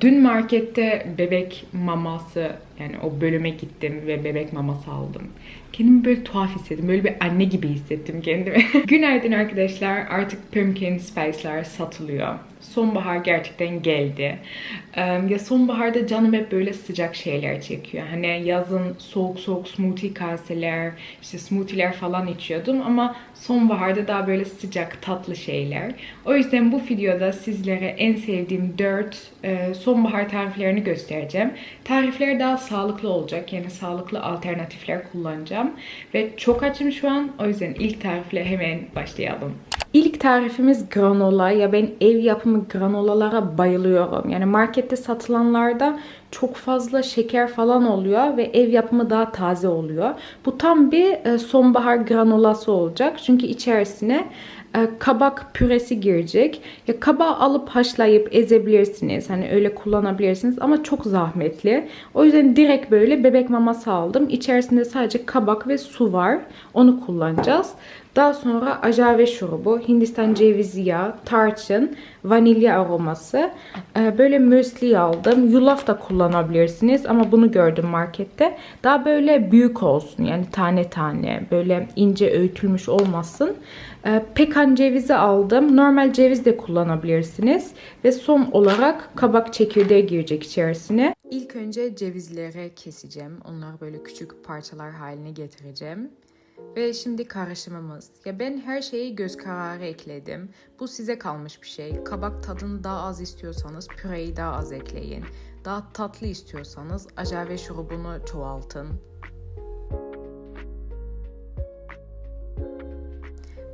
Dün markette bebek maması yani o bölüme gittim ve bebek maması aldım. Kendimi böyle tuhaf hissettim. Böyle bir anne gibi hissettim kendimi. Günaydın arkadaşlar. Artık pumpkin spice'lar satılıyor. Sonbahar gerçekten geldi. Ya sonbaharda canım hep böyle sıcak şeyler çekiyor. Hani yazın soğuk soğuk smoothie kaseler, işte smoothie'ler falan içiyordum ama sonbaharda daha böyle sıcak tatlı şeyler. O yüzden bu videoda sizlere en sevdiğim 4 sonbahar tariflerini göstereceğim. Tarifler daha sağlıklı olacak. Yani sağlıklı alternatifler kullanacağım. Ve çok açım şu an. O yüzden ilk tarifle hemen başlayalım. İlk tarifimiz granola. Ya ben ev yapımı granolalara bayılıyorum. Yani markette satılanlarda çok fazla şeker falan oluyor ve ev yapımı daha taze oluyor. Bu tam bir e, sonbahar granolası olacak. Çünkü içerisine e, kabak püresi girecek. Ya kabağı alıp haşlayıp ezebilirsiniz. Hani öyle kullanabilirsiniz ama çok zahmetli. O yüzden direkt böyle bebek maması aldım. İçerisinde sadece kabak ve su var. Onu kullanacağız. Daha sonra ajave şurubu, Hindistan cevizi yağı, tarçın, vanilya aroması. E, böyle müsli aldım. Yulaf da kullanabilirsiniz ama bunu gördüm markette. Daha böyle büyük olsun yani tane tane böyle ince öğütülmüş olmasın. E, pekan cevizi aldım. Normal ceviz de kullanabilirsiniz. Ve son olarak kabak çekirdeği girecek içerisine. İlk önce cevizleri keseceğim. Onları böyle küçük parçalar haline getireceğim. Ve şimdi karışımımız. Ya ben her şeyi göz kararı ekledim. Bu size kalmış bir şey. Kabak tadını daha az istiyorsanız püreyi daha az ekleyin. Daha tatlı istiyorsanız ajave şurubunu çoğaltın.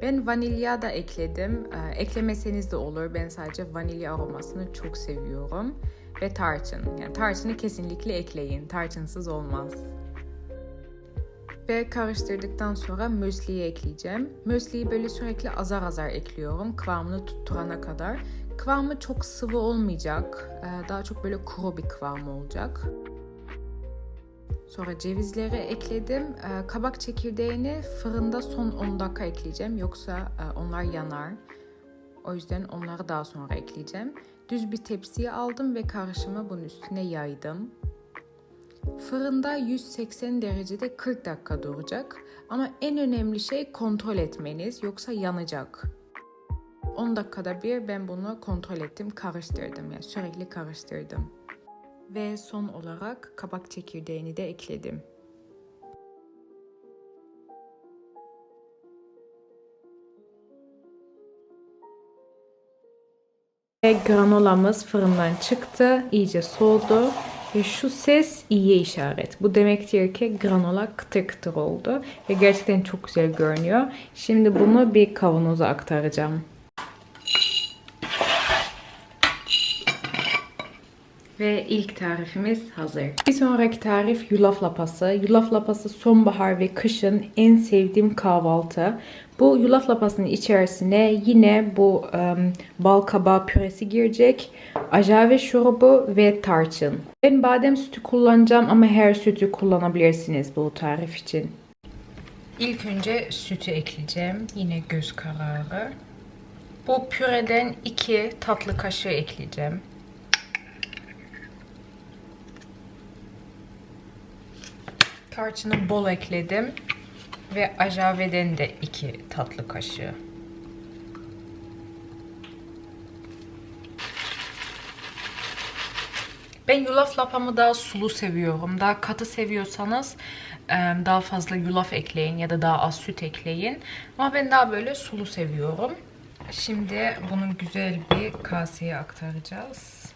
Ben vanilya da ekledim. Ee, eklemeseniz de olur. Ben sadece vanilya aromasını çok seviyorum. Ve tarçın. Yani tarçını kesinlikle ekleyin. Tarçınsız olmaz. Ve karıştırdıktan sonra müsliyi ekleyeceğim. Müsliyi böyle sürekli azar azar ekliyorum. Kıvamını tutturana kadar. Kıvamı çok sıvı olmayacak. Ee, daha çok böyle kuru bir kıvam olacak. Sonra cevizleri ekledim. Ee, kabak çekirdeğini fırında son 10 dakika ekleyeceğim. Yoksa e, onlar yanar. O yüzden onları daha sonra ekleyeceğim. Düz bir tepsiye aldım ve karışımı bunun üstüne yaydım. Fırında 180 derecede 40 dakika duracak. Ama en önemli şey kontrol etmeniz yoksa yanacak. 10 dakikada bir ben bunu kontrol ettim, karıştırdım. Yani sürekli karıştırdım. Ve son olarak kabak çekirdeğini de ekledim. Ve granolamız fırından çıktı. iyice soğudu. Ve şu ses iyiye işaret. Bu demektir ki granola kıtır kıtır oldu. Ve gerçekten çok güzel görünüyor. Şimdi bunu bir kavanoza aktaracağım. Ve ilk tarifimiz hazır. Bir sonraki tarif yulaf lapası. Yulaf lapası sonbahar ve kışın en sevdiğim kahvaltı. Bu yulaf lapasının içerisine yine bu um, bal kabağı püresi girecek. Ajave şurubu ve tarçın. Ben badem sütü kullanacağım ama her sütü kullanabilirsiniz bu tarif için. İlk önce sütü ekleyeceğim. Yine göz kararı. Bu püreden 2 tatlı kaşığı ekleyeceğim. Tarçını bol ekledim. Ve ajaveden de 2 tatlı kaşığı. Ben yulaf lapamı daha sulu seviyorum. Daha katı seviyorsanız daha fazla yulaf ekleyin ya da daha az süt ekleyin. Ama ben daha böyle sulu seviyorum. Şimdi bunu güzel bir kaseye aktaracağız.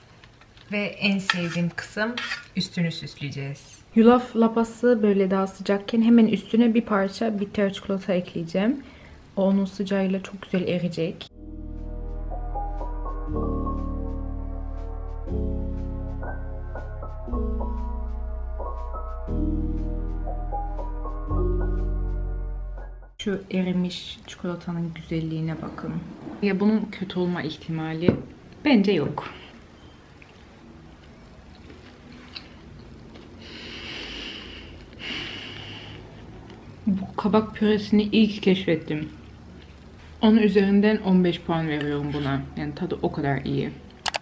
Ve en sevdiğim kısım üstünü süsleyeceğiz. Yulaf lapası böyle daha sıcakken hemen üstüne bir parça bitter çikolata ekleyeceğim. O onun sıcağıyla çok güzel eriyecek. Şu erimiş çikolatanın güzelliğine bakın. Ya bunun kötü olma ihtimali bence yok. Bu kabak püresini ilk keşfettim. Onun üzerinden 15 puan veriyorum buna. Yani tadı o kadar iyi.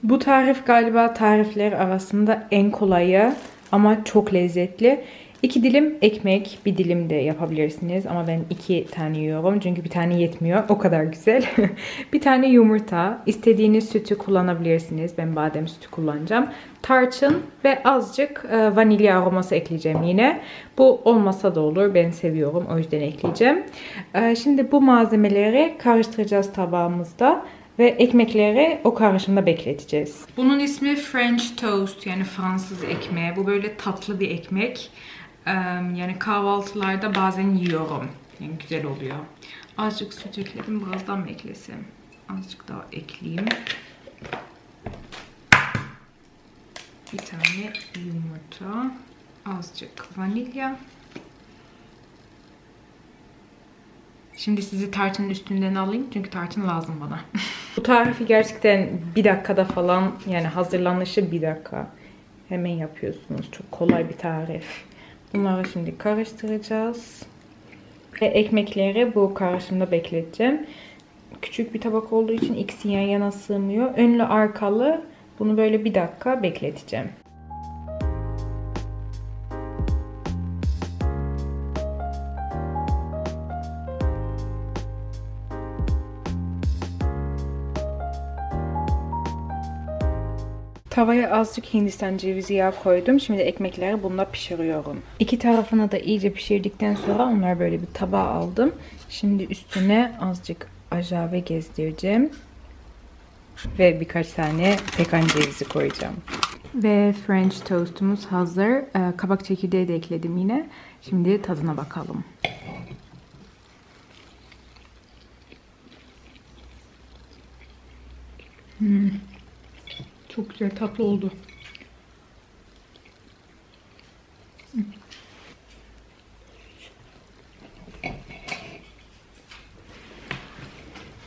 Bu tarif galiba tarifler arasında en kolayı ama çok lezzetli. İki dilim ekmek, bir dilim de yapabilirsiniz ama ben iki tane yiyorum çünkü bir tane yetmiyor. O kadar güzel. bir tane yumurta, istediğiniz sütü kullanabilirsiniz. Ben badem sütü kullanacağım. Tarçın ve azıcık e, vanilya aroması ekleyeceğim yine. Bu olmasa da olur. Ben seviyorum. O yüzden ekleyeceğim. E, şimdi bu malzemeleri karıştıracağız tabağımızda ve ekmekleri o karışımda bekleteceğiz. Bunun ismi French toast yani Fransız ekmeği. Bu böyle tatlı bir ekmek. Yani kahvaltılarda bazen yiyorum. Yani güzel oluyor. Azıcık süt ekledim. Birazdan mı eklesem? Azıcık daha ekleyeyim. Bir tane yumurta. Azıcık vanilya. Şimdi sizi tarçının üstünden alayım çünkü tarçın lazım bana. Bu tarifi gerçekten bir dakikada falan yani hazırlanışı bir dakika. Hemen yapıyorsunuz. Çok kolay bir tarif. Bunları şimdi karıştıracağız. Ve ekmekleri bu karışımda bekleteceğim. Küçük bir tabak olduğu için ikisi yan yana sığmıyor. Önlü arkalı bunu böyle bir dakika bekleteceğim. Tavaya azıcık hindistan cevizi yağı koydum. Şimdi ekmekleri bununla pişiriyorum. İki tarafını da iyice pişirdikten sonra onları böyle bir tabağa aldım. Şimdi üstüne azıcık ajave gezdireceğim. Ve birkaç tane pekan cevizi koyacağım. Ve French toastumuz hazır. Ee, kabak çekirdeği de ekledim yine. Şimdi tadına bakalım. Çok güzel tatlı oldu.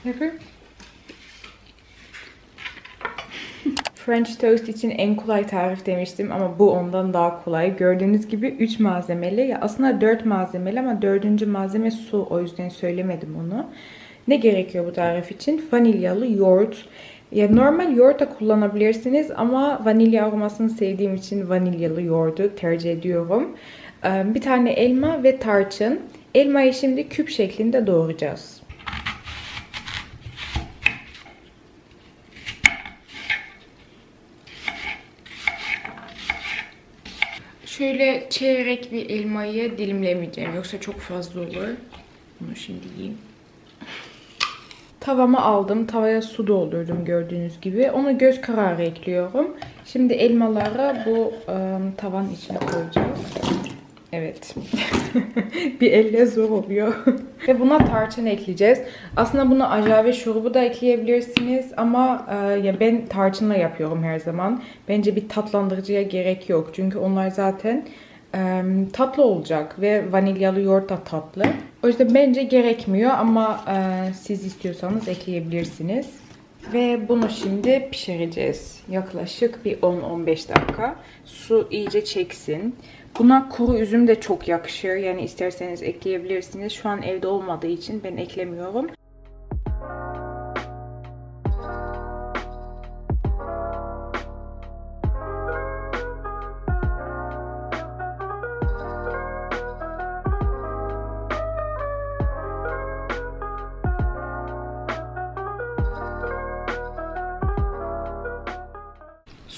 Pepper. French toast için en kolay tarif demiştim ama bu ondan daha kolay. Gördüğünüz gibi 3 malzemeli. Ya aslında 4 malzemeli ama dördüncü malzeme su. O yüzden söylemedim onu. Ne gerekiyor bu tarif için? Vanilyalı yoğurt. Ya normal yoğurt da kullanabilirsiniz ama vanilya aromasını sevdiğim için vanilyalı yoğurdu tercih ediyorum. Bir tane elma ve tarçın. Elmayı şimdi küp şeklinde doğrayacağız. Şöyle çeyrek bir elmayı dilimlemeyeceğim yoksa çok fazla olur. Bunu şimdi yiyeyim. Tavamı aldım. Tavaya su doldurdum gördüğünüz gibi. Onu göz kararı ekliyorum. Şimdi elmaları bu ım, tavanın içine koyacağız. Evet. bir elle zor oluyor. Ve buna tarçın ekleyeceğiz. Aslında buna ajave şurubu da ekleyebilirsiniz ama e, ya ben tarçınla yapıyorum her zaman. Bence bir tatlandırıcıya gerek yok. Çünkü onlar zaten tatlı olacak ve vanilyalı yoğurt da tatlı. O yüzden bence gerekmiyor ama e, siz istiyorsanız ekleyebilirsiniz. Ve bunu şimdi pişireceğiz. Yaklaşık bir 10-15 dakika. Su iyice çeksin. Buna kuru üzüm de çok yakışır. Yani isterseniz ekleyebilirsiniz. Şu an evde olmadığı için ben eklemiyorum.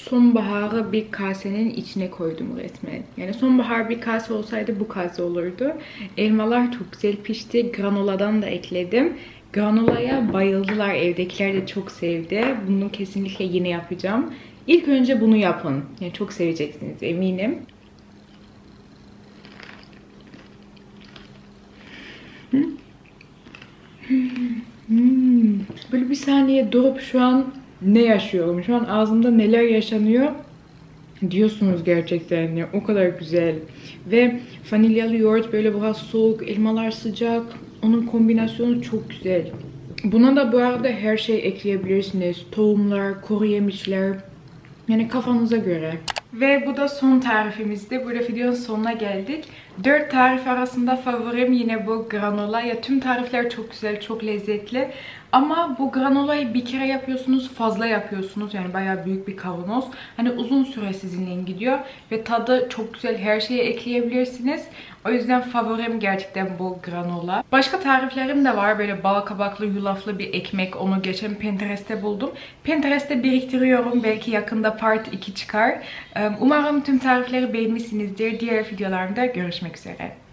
Sonbaharı bir kasenin içine koydum resmen. Yani sonbahar bir kase olsaydı bu kase olurdu. Elmalar çok güzel pişti. Granoladan da ekledim. Granolaya bayıldılar. Evdekiler de çok sevdi. Bunu kesinlikle yine yapacağım. İlk önce bunu yapın. Yani çok seveceksiniz eminim. Hmm. Böyle bir saniye durup şu an ne yaşıyorum? Şu an ağzımda neler yaşanıyor? Diyorsunuz gerçekten ya o kadar güzel. Ve vanilyalı yoğurt böyle biraz soğuk, elmalar sıcak. Onun kombinasyonu çok güzel. Buna da bu arada her şey ekleyebilirsiniz. Tohumlar, kuru yemişler. Yani kafanıza göre. Ve bu da son tarifimizdi. Burada videonun sonuna geldik. Dört tarif arasında favorim yine bu granola. Ya tüm tarifler çok güzel, çok lezzetli. Ama bu granolayı bir kere yapıyorsunuz, fazla yapıyorsunuz. Yani bayağı büyük bir kavanoz. Hani uzun süre sizinle gidiyor. Ve tadı çok güzel. Her şeye ekleyebilirsiniz. O yüzden favorim gerçekten bu granola. Başka tariflerim de var. Böyle bal kabaklı, yulaflı bir ekmek. Onu geçen Pinterest'te buldum. Pinterest'te biriktiriyorum. Belki yakında part 2 çıkar. Umarım tüm tarifleri beğenmişsinizdir. Diğer videolarımda görüşmek Excited.